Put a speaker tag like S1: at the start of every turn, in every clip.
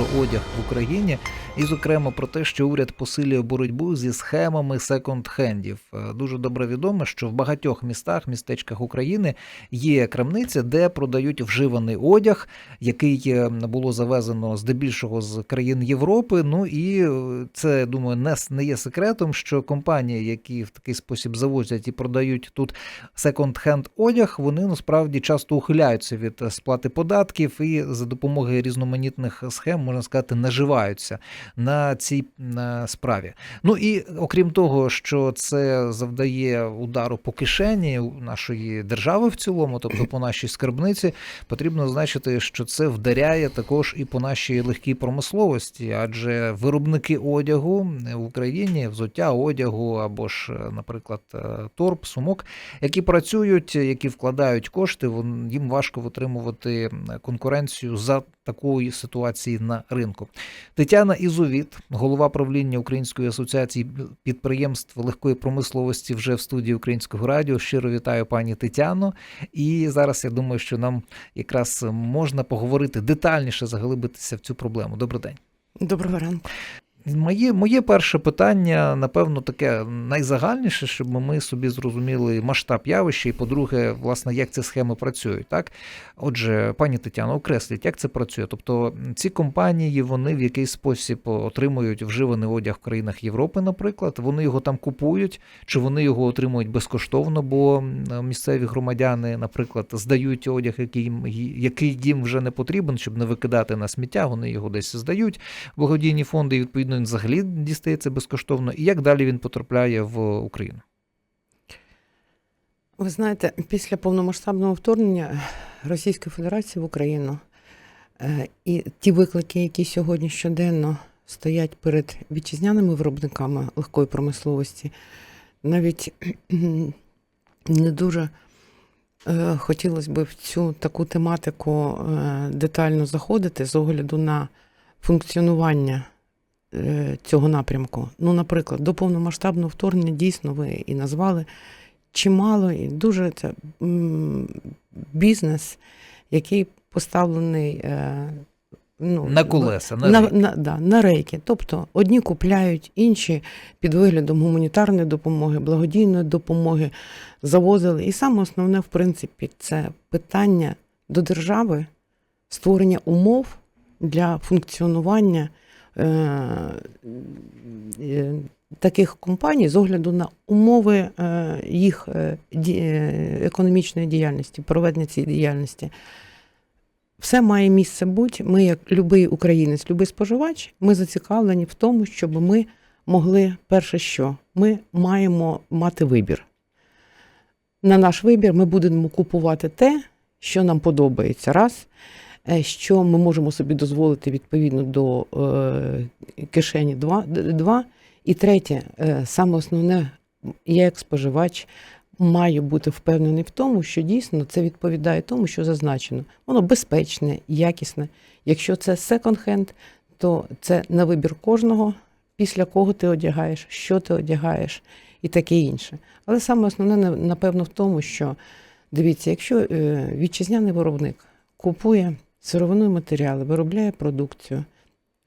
S1: про одяг в Україні, і, зокрема, про те, що уряд посилює боротьбу зі схемами секонд-хендів. Е, Дуже добре відомо, що в багатьох містах, містечках України є крамниця, де продають вживаний одяг, який е, було завезено здебільшого з країн Європи. Ну і е, це думаю, не, не є секретом, що компанії, які в такий спосіб завозять і продають тут секонд-хенд одяг, вони насправді часто ухиляються від сплати податків і за допомогою різноманітних схем, можна сказати, наживаються на цій справі. Ну і окрім того, що це завдає удару по кишені нашої держави в цілому, тобто по нашій скарбниці, потрібно значити, що це вдаряє також і по нашій легкій промисловості, адже виробники одягу в Україні, взуття одягу або ж, е, наприклад, е, торб, сумок, які працюють, які вкладають кошти, їм важко витримувати конкуренцію за такої ситуації на ринку. Тетяна Ізовіт, голова правління Української асоціації підприємств легкої промисловості, вже в студії Українського радіо. Щиро вітаю пані Тетяно. І зараз я думаю, що нам якраз можна поговорити детальніше, заглибитися в цю проблему. Добрий день.
S2: Доброго ранку.
S1: Моє, моє перше питання, напевно, таке найзагальніше, щоб ми собі зрозуміли масштаб явища, і, по-друге, власне, як ці схеми працюють. Так? Отже, пані Тетяно, окресліть, як це працює? Тобто ці компанії вони в якийсь спосіб отримують вживаний одяг в країнах Європи, наприклад, вони його там купують, чи вони його отримують безкоштовно, бо місцеві громадяни, наприклад, здають одяг, який їм, який їм вже не потрібен, щоб не викидати на сміття, вони його десь здають благодійні фонди, відповідно він взагалі дістається безкоштовно. І як далі він потрапляє в Україну?
S2: Ви знаєте, після повномасштабного вторгнення Російської Федерації в Україну е, і ті виклики, які сьогодні щоденно стоять перед вітчизняними виробниками легкої промисловості, навіть не дуже е, хотілося б в цю таку тематику е, детально заходити з огляду на функціонування цього напрямку. Ну, наприклад, до повномасштабного вторгнення дійсно ви і назвали чимало і дуже це бізнес, який поставлений е, ну,
S1: На колеса, на,
S2: на,
S1: рейки.
S2: на, да, на рейки. Тобто одні купляють, інші під виглядом гуманітарної допомоги, благодійної допомоги завозили. І саме основне, в принципі, це питання до держави створення умов для функціонування е, е, таких компаній з огляду на умови е, їх е, е, економічної діяльності, проведення цієї діяльності. Все має місце бути. Ми, як будь-який українець, будь-який споживач, ми зацікавлені в тому, щоб ми могли перше, що ми маємо мати вибір. На наш вибір ми будемо купувати те, що нам подобається, раз, е, що ми можемо собі дозволити відповідно до е, кишені, два, д- два. І третє, е, саме основне, я як споживач маю бути впевнений в тому, що дійсно це відповідає тому, що зазначено. Воно безпечне, якісне. Якщо це секонд-хенд, то це на вибір кожного, після кого ти одягаєш, що ти одягаєш і таке інше. Але саме основне, напевно, в тому, що дивіться, якщо е, вітчизняний виробник купує сировину і матеріали, виробляє продукцію,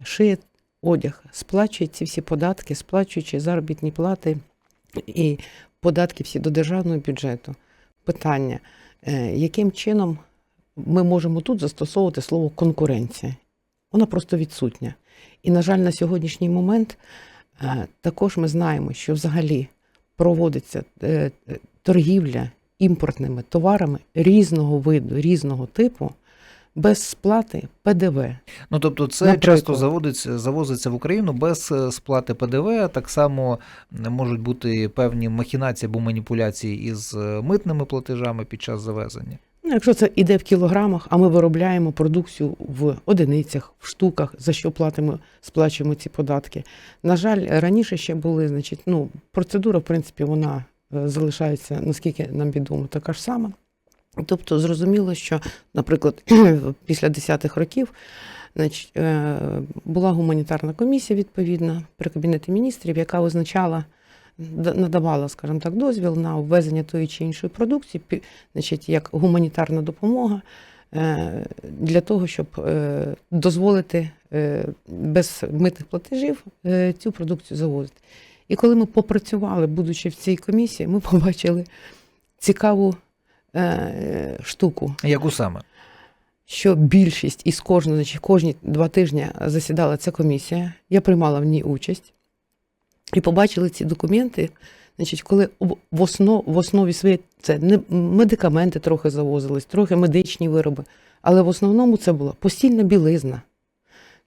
S2: шиє одяг, сплачує ці всі податки, сплачуючи заробітні плати і податки всі до державного бюджету. Питання, е, яким чином ми можемо тут застосовувати слово конкуренція? Вона просто відсутня. І, на жаль, на сьогоднішній момент е, також ми знаємо, що взагалі проводиться е, торгівля імпортними товарами різного виду, різного типу, без сплати ПДВ.
S1: Ну тобто, це
S2: Наприклад.
S1: часто заводиться, завозиться в Україну без е, сплати ПДВ. Так само м, можуть бути певні махінації або маніпуляції із е, митними платежами під час завезення.
S2: Ну, якщо це іде в кілограмах, а ми виробляємо продукцію в одиницях, в штуках, за що платимо, сплачуємо ці податки. На жаль, раніше ще були, значить, ну, процедура, в принципі, вона е, залишається, наскільки нам відомо, така ж сама. Тобто, зрозуміло, що, наприклад, після 10-х років значить, е, була гуманітарна комісія, відповідна, при Кабінеті міністрів, яка визначала, надавала, скажімо так, дозвіл на ввезення тої чи іншої продукції, значить, як гуманітарна допомога е, для того, щоб е, дозволити без митних платежів цю продукцію завозити. І коли ми попрацювали, будучи в цій комісії, ми побачили цікаву е, штуку,
S1: Яку саме?
S2: що більшість із кожного, значить, кожні два тижні засідала ця комісія. Я приймала в ній участь і побачили ці документи. Значить, коли в, основ, в основі своєї це не медикаменти трохи завозились, трохи медичні вироби, але в основному це була постільна білизна,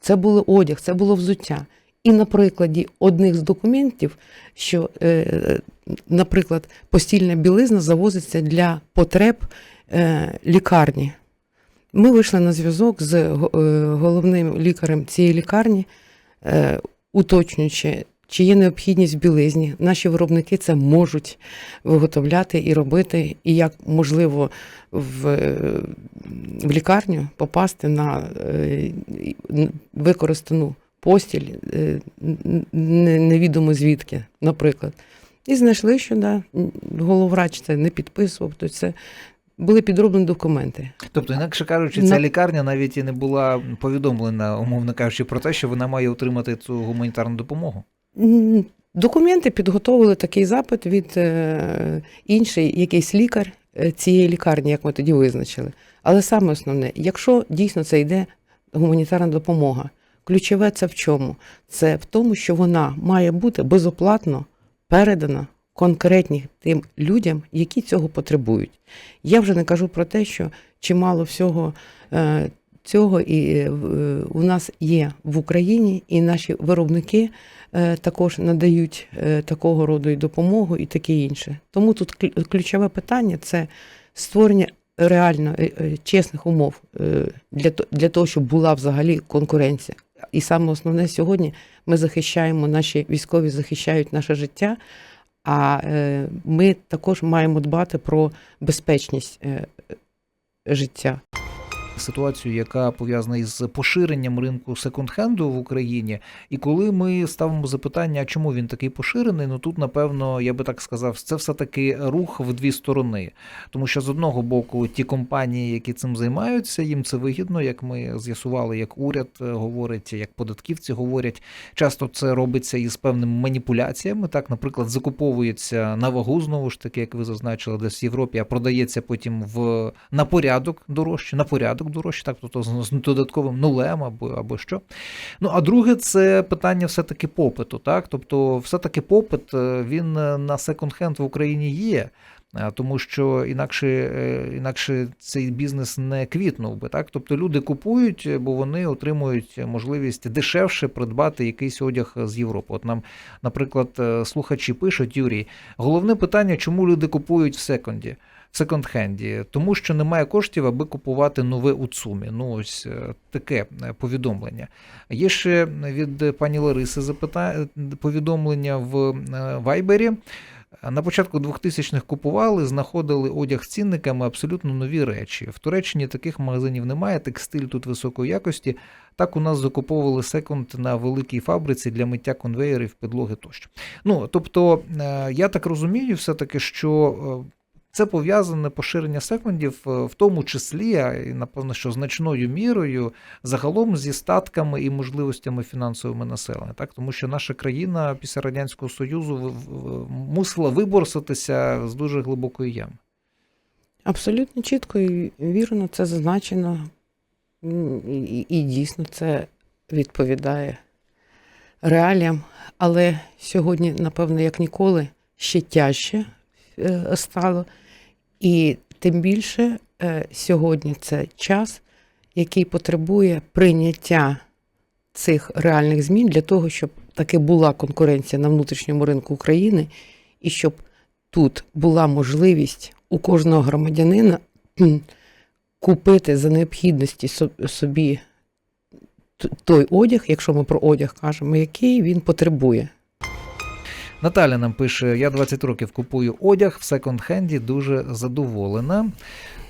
S2: це було одяг, це було взуття. І на прикладі одних з документів, що, е, наприклад, постільна білизна завозиться для потреб е, лікарні. Ми вийшли на зв'язок з е, головним лікарем цієї лікарні, уточнюючи, чи є необхідність в білизні. Наші виробники це можуть виготовляти і робити, і як можливо в, в лікарню попасти на використану постіль, е, невідомо звідки, наприклад. І знайшли, що да, головврач це не підписував, то це були підроблені документи.
S1: Тобто, інакше кажучи,
S2: На-
S1: ця лікарня навіть і не була повідомлена, умовно кажучи, про те, що вона має отримати цю гуманітарну допомогу.
S2: Документи підготовили такий запит від е, інший якийсь лікар е, цієї лікарні, як ми тоді визначили. Але саме основне, якщо дійсно це йде гуманітарна допомога, ключове це в чому? Це в тому, що вона має бути безоплатно передана конкретним тим людям, які цього потребують. Я вже не кажу про те, що чимало всього е, цього і е, е, у нас є в Україні, і наші виробники також надають такого роду і допомогу і таке інше. Тому тут клю- ключове питання це створення реально чесних умов для того, щоб була взагалі конкуренція. І саме основне сьогодні ми захищаємо, наші військові захищають наше життя, а е, ми також маємо дбати про безпечність е, життя.
S1: Ситуацію, яка пов'язана із поширенням ринку секонд-хенду в Україні, і коли ми ставимо запитання, чому він такий поширений, ну тут, напевно, я би так сказав, це все-таки рух в дві сторони. Тому що з одного боку, ті компанії, які цим займаються, їм це вигідно, як ми з'ясували, як уряд е, говорить, як податківці говорять. Часто це робиться із певними маніпуляціями. Так, наприклад, закуповується на вагу, знову ж таки, як ви зазначили, десь в Європі, а продається потім в на порядок дорожче, на порядок дорожче, так, тобто з, додатковим нулем або, або що. Ну, а друге, це питання все-таки попиту. Так? Тобто, все-таки попит е, він е, на секонд-хенд в Україні є. е, Тому що інакше, інакше цей бізнес не квітнув би, так? Тобто люди купують, бо вони отримують можливість дешевше придбати якийсь одяг з Європи. От нам, наприклад, слухачі пишуть, Юрій, головне питання, чому люди купують в секонді, секонд-хенді? Тому що немає коштів, аби купувати нове у ЦУМі. Ну, ось е, таке е, повідомлення. Є ще від пані Лариси запита... повідомлення в е, Вайбері. На початку 2000-х купували, знаходили одяг з цінниками, абсолютно нові речі. В Туреччині таких магазинів немає, текстиль тут високої якості. Так у нас закуповували секонд на великій фабриці для миття конвеєрів, підлоги тощо. Ну, тобто, я так розумію, все-таки, що це пов'язане поширення секондів, е, в тому числі, а і напевно, що значною мірою, загалом зі статками і можливостями фінансовими населення, так тому що наша країна після радянського союзу мусила виборситися з дуже глибокої ями.
S2: Абсолютно чітко і вірно це зазначено. І, і- і дійсно це відповідає реаліям. Але сьогодні, напевно, як ніколи, ще тяжче е, стало. І тим більше е, сьогодні це час, який потребує прийняття цих реальних змін для того, щоб таки була конкуренція на внутрішньому ринку України, і щоб тут була можливість у кожного громадянина купити за необхідності собі той одяг, якщо ми про одяг кажемо, який він потребує.
S1: Наталя нам пише: я 20 років купую одяг в секонд-хенді, дуже задоволена.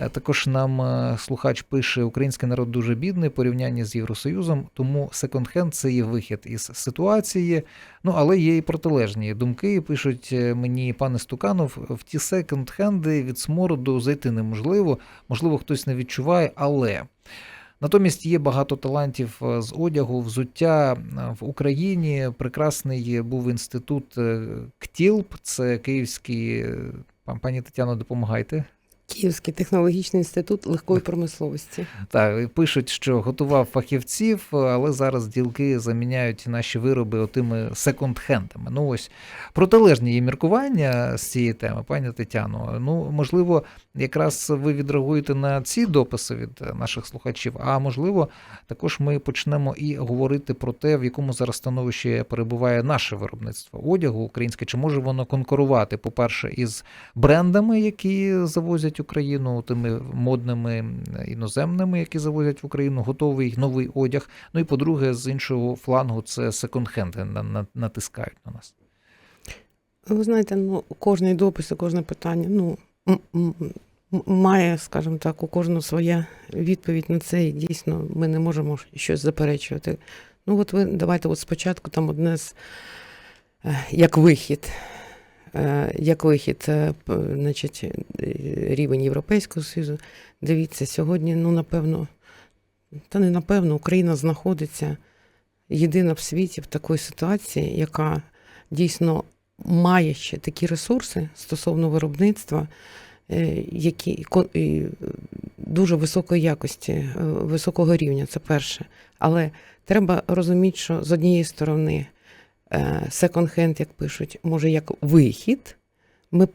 S1: Е, Також нам е, слухач пише: Український народ дуже бідний в порівнянні з Євросоюзом, тому секонд-хенд це є вихід із ситуації. Ну але є і протилежні думки. Пишуть е, мені пане Стуканов, в ті секонд-хенди від смороду зайти неможливо. Можливо, хтось не відчуває, але. Натомість є багато талантів е, з одягу, взуття Е, в Україні. Прекрасний був інститут е, КТІЛП, це Київський. Пані Тетяно, допомагайте.
S2: Київський технологічний інститут легкої промисловості.
S1: Так, пишуть, що готував фахівців, але зараз ділки заміняють наші вироби отими секонд-хендами. Ну ось протилежні є міркування з цієї теми, пані Тетяно. Ну, можливо, якраз ви відреагуєте на ці дописи від наших слухачів, а можливо, також ми почнемо і говорити про те, в якому зараз становищі перебуває наше виробництво одягу українське, чи може воно конкурувати, по-перше, із брендами, які завозять Україну, тими модними іноземними, які завозять в Україну, готовий новий одяг. Ну і по-друге, з іншого флангу, це секонд-хенди на- натискають на нас.
S2: Ви знаєте, ну кожний допис, і кожне питання, ну має, скажімо так, у кожного своя відповідь на це, і дійсно ми не можемо щось заперечувати. Ну, от ви давайте от спочатку там одне з е, як вихід. Е, Як вихід, е, значить, е, рівень Європейського Союзу. Дивіться, сьогодні, ну, напевно, та не напевно, Україна знаходиться єдина в світі в такій ситуації, яка дійсно має ще такі ресурси стосовно виробництва, які дуже високої якості, високого рівня, це перше. Але треба розуміти, що з однієї сторони секонд-хенд, як пишуть, може як вихід. Ми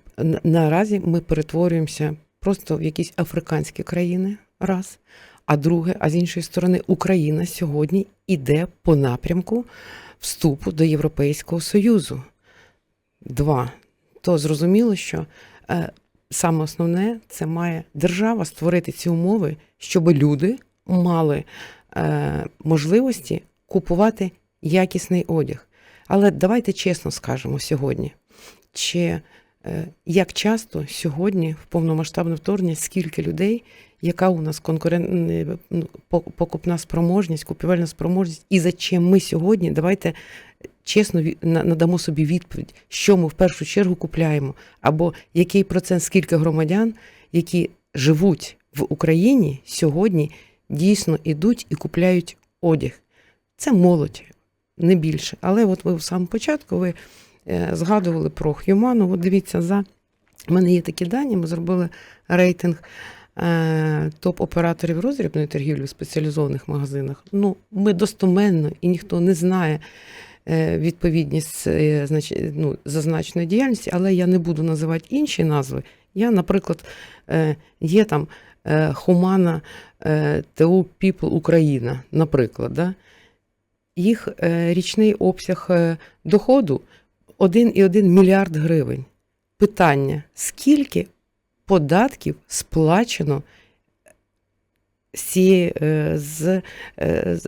S2: наразі ми перетворюємося просто в якісь африканські країни, раз. А друге, а з іншої сторони, Україна сьогодні іде по напрямку вступу до Європейського Союзу. Два. То зрозуміло, що е, саме основне це має держава створити ці умови, щоб люди мали е, можливості купувати якісний одяг. Але давайте чесно скажемо сьогодні, чи е, як часто сьогодні в повномасштабне вторгнення, скільки людей, яка у нас конкурент, е, ну, по- покупна спроможність, купівельна спроможність, і за чим ми сьогодні, давайте чесно надамо собі відповідь, що ми в першу чергу купляємо, або який процент, скільки громадян, які живуть в Україні сьогодні, дійсно ідуть і купляють одяг. Це молодь, не більше. Але от ви в самому початку ви е, згадували про Х'юману. От дивіться, за в мене є такі дані. Ми зробили рейтинг е, топ-операторів роздрібної торгівлі в спеціалізованих магазинах. Ну, ми достоменно і ніхто не знає е, відповідність значить, ну, зазначеної діяльності, але я не буду називати інші назви. Я, наприклад, є там е, ТУ People Україна, наприклад. Да? Їх е, річний обсяг е, доходу 1,1 мільярд гривень. Питання: скільки податків сплачено цієї, е, з,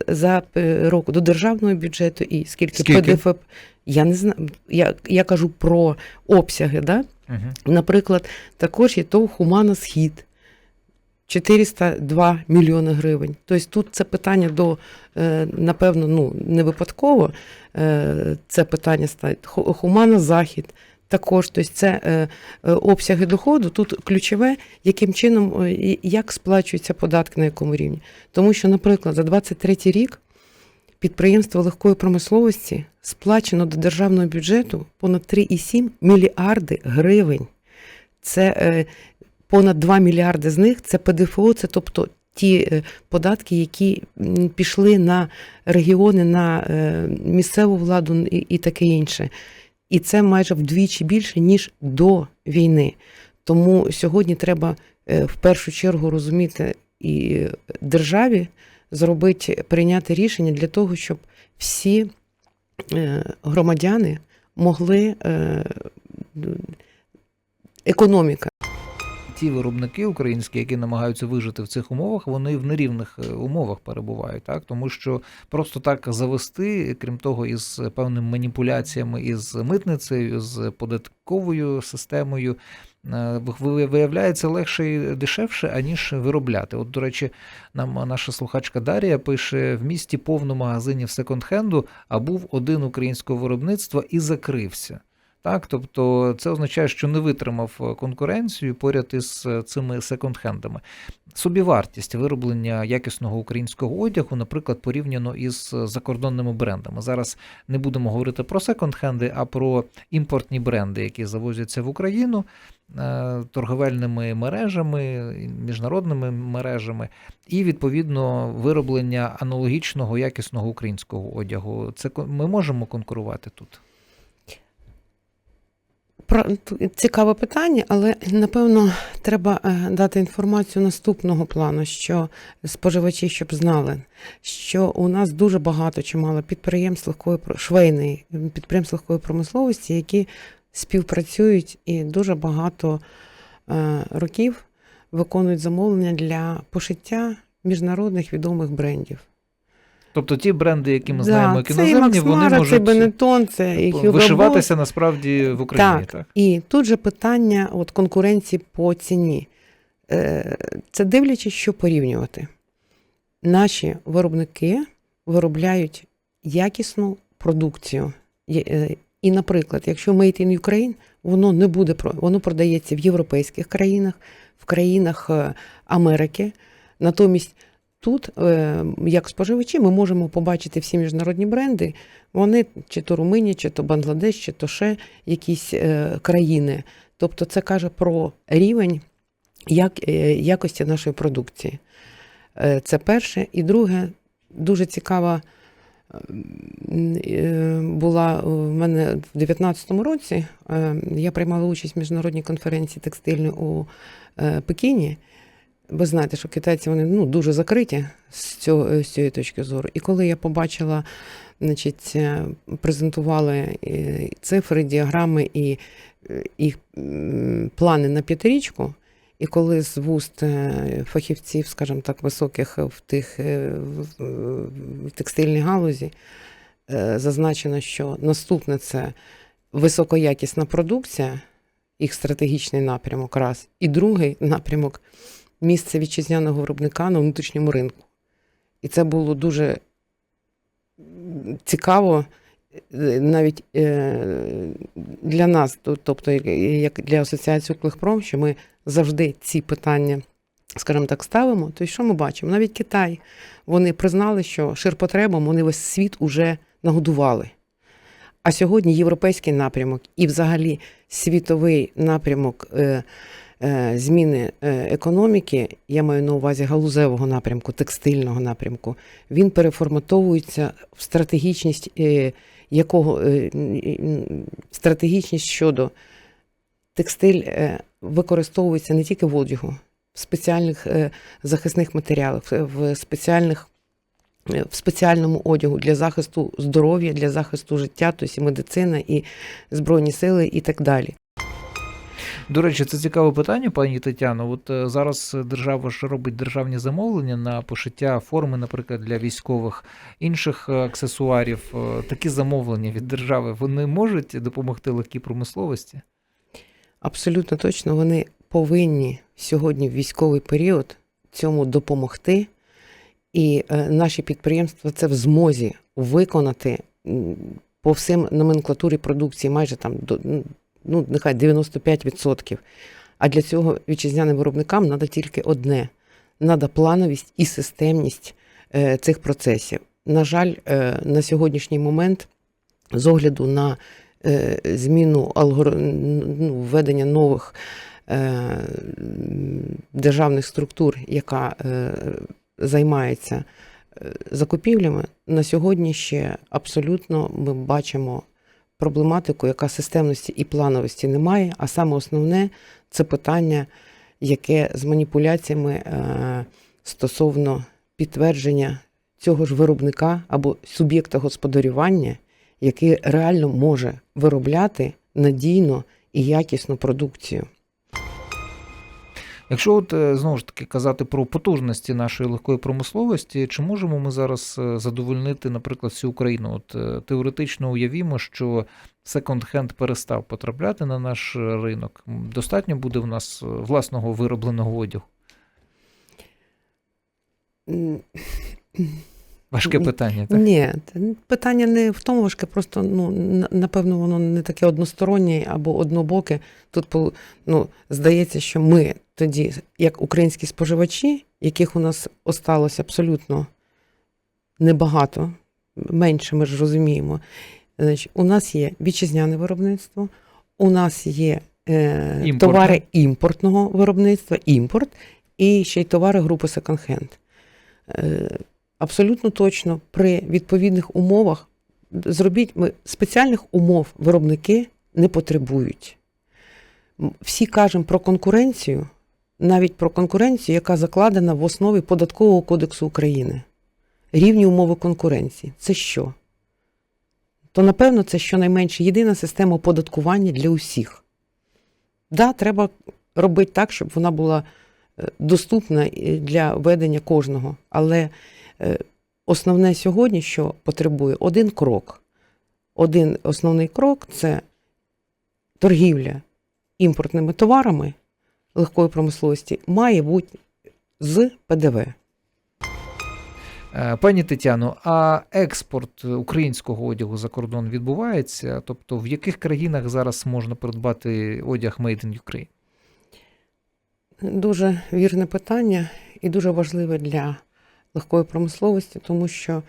S2: за року до державного бюджету і скільки,
S1: Скільки?
S2: ПДФ? Я не знаю. Я, я кажу про обсяги, да?
S1: Угу.
S2: Наприклад, також є ТОВ Хумана Схід 402 мільйони гривень. Тобто тут це питання до, е, напевно, ну, не випадково. е, Це питання ставить. Хумана Захід. Також, тобто це е, обсяги доходу. Тут ключове, яким чином, е, як сплачуються податки на якому рівні. Тому що, наприклад, за 23 рік підприємство легкої промисловості сплачено до державного бюджету понад 3,7 мільярди гривень. Це понад 2 мільярди з них це ПДФО, це тобто ті е, податки, які пішли на регіони, на е, місцеву владу і, таке інше. І це майже вдвічі більше, ніж до війни. Тому сьогодні треба е, в першу чергу розуміти і державі зробити, прийняти рішення для того, щоб всі громадяни могли економіка.
S1: Ті виробники українські, які намагаються вижити в цих умовах, вони в нерівних е, умовах перебувають, так тому що просто так завести, крім того, із певними маніпуляціями із митницею, з податковою системою. е, Виявляється легше і дешевше, аніж виробляти. От, до речі, нам наша слухачка Дарія пише: в місті повно магазинів секонд-хенду, а був один українського виробництва і закрився. Так, тобто це означає, що не витримав е, конкуренцію поряд із е, цими секонд-хендами. Собівартість вироблення якісного українського одягу, наприклад, порівняно із е, закордонними брендами. Зараз не будемо говорити про секонд-хенди, а про імпортні бренди, які завозяться в Україну торговельними мережами, міжнародними мережами, і відповідно вироблення аналогічного якісного українського одягу. Це ми можемо конкурувати тут.
S2: Цікаве питання, але напевно треба е, дати інформацію наступного плану, що споживачі щоб знали, що у нас дуже багато чимало підприємств легкої швейної підприємств легкої промисловості, які співпрацюють і дуже багато е, років виконують замовлення для пошиття міжнародних відомих брендів.
S1: Тобто ті бренди, які ми знаємо, які
S2: це і
S1: іноземні, вони
S2: Мара, це
S1: можуть
S2: Бенетон, це і Hugo Boss.
S1: вишиватися насправді в Україні.
S2: Так.
S1: Так.
S2: І тут же питання от, конкуренції по ціні. Е, Це дивлячись, що порівнювати. Наші виробники виробляють якісну продукцію. Е, І, наприклад, якщо Made in Ukraine, воно не буде воно продається в європейських країнах, в країнах е, Америки. Натомість тут, е, як споживачі, ми можемо побачити всі міжнародні бренди. Вони чи то Румунія, чи то Бангладеш, чи то ще якісь е, країни. Тобто це каже про рівень як, е, якості нашої продукції. Це перше. І друге, дуже цікава була в мене в 2019 році. Я приймала участь в міжнародній конференції текстильної у Пекіні. Ви знаєте, що китайці вони ну, дуже закриті з, цього, з цієї точки зору. І коли я побачила, значить, е, презентували е, цифри, діаграми і е, їх плани на п'ятирічку, і коли з вуст е, фахівців, скажімо так, високих в тих е, в, текстильній галузі, е, зазначено, що наступне це високоякісна продукція, їх стратегічний напрямок, раз, і другий напрямок місце вітчизняного виробника на внутрішньому ринку. І це було дуже цікаво е, навіть е, для нас, тобто як- для асоціації Укрпром, що ми завжди ці питання, скажімо так, ставимо. То що ми бачимо? Навіть Китай, вони признали, що ширпотребом вони весь світ уже нагодували. А сьогодні європейський напрямок і взагалі світовий напрямок е, е, зміни е, економіки, я маю на увазі галузевого напрямку, текстильного напрямку, він переформатовується в стратегічність, якого стратегічність щодо текстиль використовується не тільки в одягу, в спеціальних захисних матеріалах, в спеціальних. Е, В спеціальному одягу для захисту здоров'я, для захисту життя, тобто і медицина, і збройні сили, і так далі.
S1: До речі, це цікаве питання, пані Тетяно. От е, зараз держава ж робить державні замовлення на пошиття форми, наприклад, для військових інших е, аксесуарів. Такі замовлення від держави вони можуть допомогти легкій промисловості?
S2: Абсолютно точно вони повинні сьогодні в військовий період цьому допомогти, і е, наші підприємства це в змозі виконати по всім номенклатурі продукції майже там до ну, нехай 95%. А для цього вітчизняним виробникам треба тільки одне: треба плановість і системність е, цих процесів. На жаль, е, на сьогоднішній момент, з огляду на зміну алгор... ну, введення нових державних структур, яка займається е, закупівлями, на сьогодні ще абсолютно ми бачимо проблематику, яка системності і плановості немає. А саме основне це питання, яке з маніпуляціями е, стосовно підтвердження цього ж виробника або суб'єкта господарювання, який реально може виробляти надійно і якісну продукцію.
S1: Якщо от е, знову ж таки казати про потужності нашої легкої промисловості, чи можемо ми зараз е, задовольнити, наприклад, всю Україну? От е, теоретично уявімо, що секонд-хенд перестав потрапляти на наш ринок. Достатньо буде в нас власного виробленого одягу. Важке питання, так?
S2: Ні, питання не в тому важке, просто ну напевно воно не таке одностороннє або однобоке. Тут ну, здається, що ми тоді, як українські споживачі, яких у нас осталось абсолютно небагато, менше ми ж розуміємо. Значить, у нас є вітчизняне виробництво, у нас є е,
S1: Імпортне.
S2: товари імпортного виробництва, імпорт, і ще й товари групи секонд-хенд. Е, абсолютно точно при відповідних умовах зробіть ми спеціальних умов виробники не потребують. Всі кажемо про конкуренцію, навіть про конкуренцію, яка закладена в основі податкового кодексу України. Рівні умови конкуренції. Це що? То, напевно, це щонайменше єдина система оподаткування для усіх. Да, треба робити так, щоб вона була е, доступна е, для ведення кожного. Але основне сьогодні, що потребує один крок. Один основний крок це торгівля імпортними товарами легкої промисловості має бути з ПДВ.
S1: Е, Пані Тетяно, а експорт українського одягу за кордон відбувається? Тобто, в яких країнах зараз можна придбати одяг Made in Ukraine?
S2: Дуже вірне питання і дуже важливе для легкої промисловості, тому що,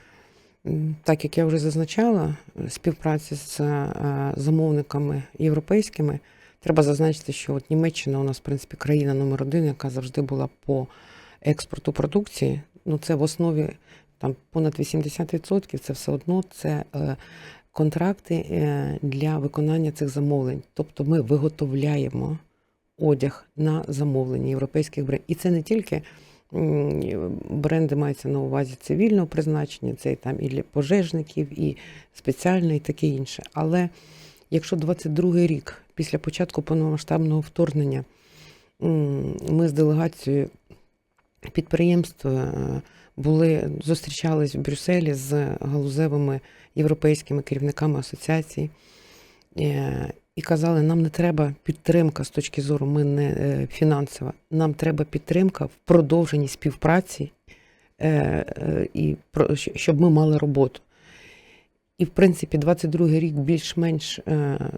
S2: так як я вже зазначала, співпраці з е, замовниками європейськими, треба зазначити, що от Німеччина у нас, в принципі, країна номер один, яка завжди була по експорту продукції. Ну, це в основі там понад 80% це все одно це е, контракти е, для виконання цих замовлень. Тобто ми виготовляємо одяг на замовлення європейських брендів. І це не тільки бренди мається на увазі цивільного призначення, це і там і для пожежників, і спеціальне, і таке інше. Але якщо 22-й рік після початку повномасштабного вторгнення ми з делегацією підприємств е, були зустрічались в Брюсселі з галузевими європейськими керівниками асоціацій. І казали, нам не треба підтримка з точки зору ми не е, фінансова, нам треба підтримка в продовженні співпраці, е, е, і щоб ми мали роботу. І, в принципі, 22-й рік більш-менш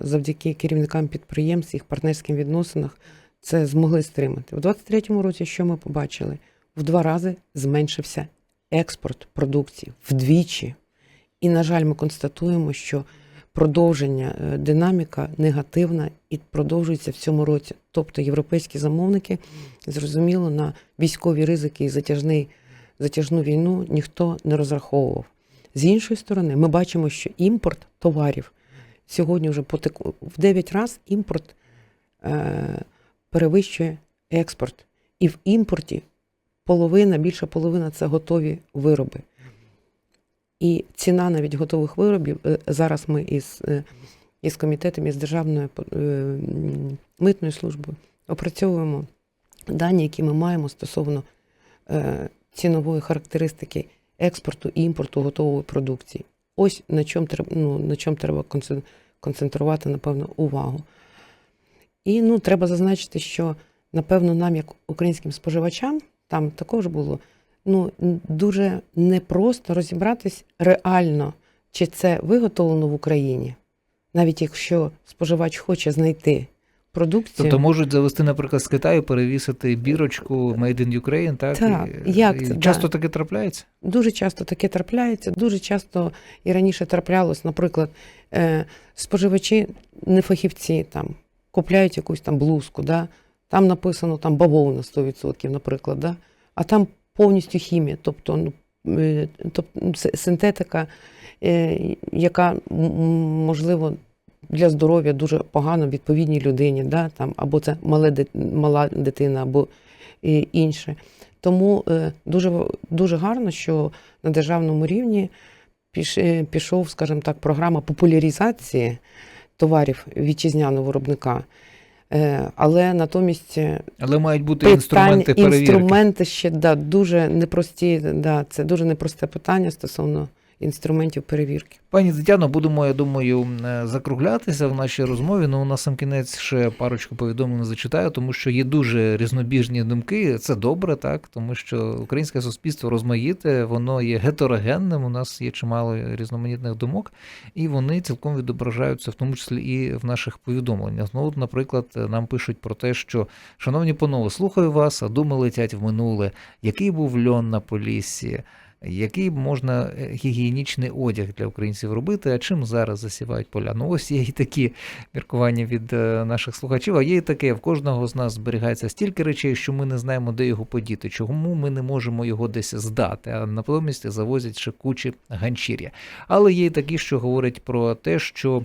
S2: завдяки керівникам підприємств, їх партнерським відносинах це змогли стримати. У 23-му році що ми побачили? В два рази зменшився експорт продукції вдвічі. І, на жаль, ми констатуємо, що продовження е, динаміка негативна і продовжується в цьому році. Тобто європейські замовники, зрозуміло, на військові ризики і затяжний, затяжну війну ніхто не розраховував. З іншої сторони, ми бачимо, що імпорт товарів сьогодні вже потеку в 9 разів імпорт е, перевищує експорт. І в імпорті половина, більша половина це готові вироби. І ціна навіть готових виробів е, зараз ми із, е, із комітетом, із Державною е, митною службою опрацьовуємо дані, які ми маємо стосовно цінової характеристики експорту і імпорту готової продукції. Ось на чому треба, ну, на чому треба концентрувати, напевно, увагу. І ну, треба зазначити, що, напевно, нам, як українським споживачам, там також було ну, дуже непросто розібратись реально, чи це виготовлено в Україні, навіть якщо споживач хоче знайти продукцію.
S1: Тобто можуть завести, наприклад, з Китаю, перевісити бірочку Made in Ukraine, так?
S2: Так,
S1: І-
S2: як
S1: і
S2: це, да.
S1: часто таке трапляється?
S2: Дуже часто таке трапляється. Дуже часто і раніше траплялось, наприклад, е, споживачі, не фахівці там купляють якусь там блузку, да? там написано там бавовна 100%, наприклад, да? а там повністю хімія, тобто, ну, е, тобто синтетика, е, яка можливо. Для здоров'я дуже погано відповідній людині, да, там, або це мале, мала дитина, або е, інше. Тому дуже, дуже гарно, що на державному рівні пішов, скажімо так, програма популяризації товарів вітчизняного виробника. Е, але натомість е,
S1: Але мають бути
S2: питання,
S1: інструменти перевірки.
S2: інструменти ще да, дуже непрості. Да, це дуже непросте питання стосовно інструментів перевірки.
S1: Пані Тетяно, будемо, я думаю, е, закруглятися в нашій розмові. Ну, на сам кінець ще парочку повідомлень зачитаю, тому що є дуже різнобіжні думки. Це добре, так, тому що українське суспільство розмаїте, воно є гетерогенним. У нас є чимало різноманітних думок, і вони цілком відображаються, в тому числі і в наших повідомленнях. Ну, от, наприклад, нам пишуть про те, що шановні панове, слухаю вас, а думи летять в минуле. Який був льон на поліссі? Який можна е, гігієнічний одяг для українців робити, а чим зараз засівають поля? Ну ось є і такі міркування від е, наших слухачів, а є і таке, в кожного з нас зберігається стільки речей, що ми не знаємо, де його подіти, чому ми не можемо його десь здати, а натомість завозять ще кучі ганчір'я. Але є і такі, що говорять про те, що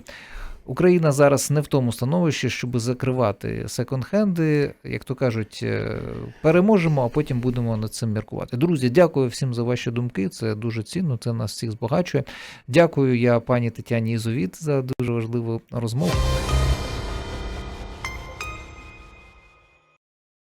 S1: Україна зараз не в тому становищі, щоб закривати секонд-хенди. Як то кажуть, е, переможемо, а потім будемо над цим міркувати. Друзі, дякую всім за ваші думки. Це дуже цінно, це нас всіх збагачує. Дякую я пані Тетяні Ізовіт за дуже важливу розмову.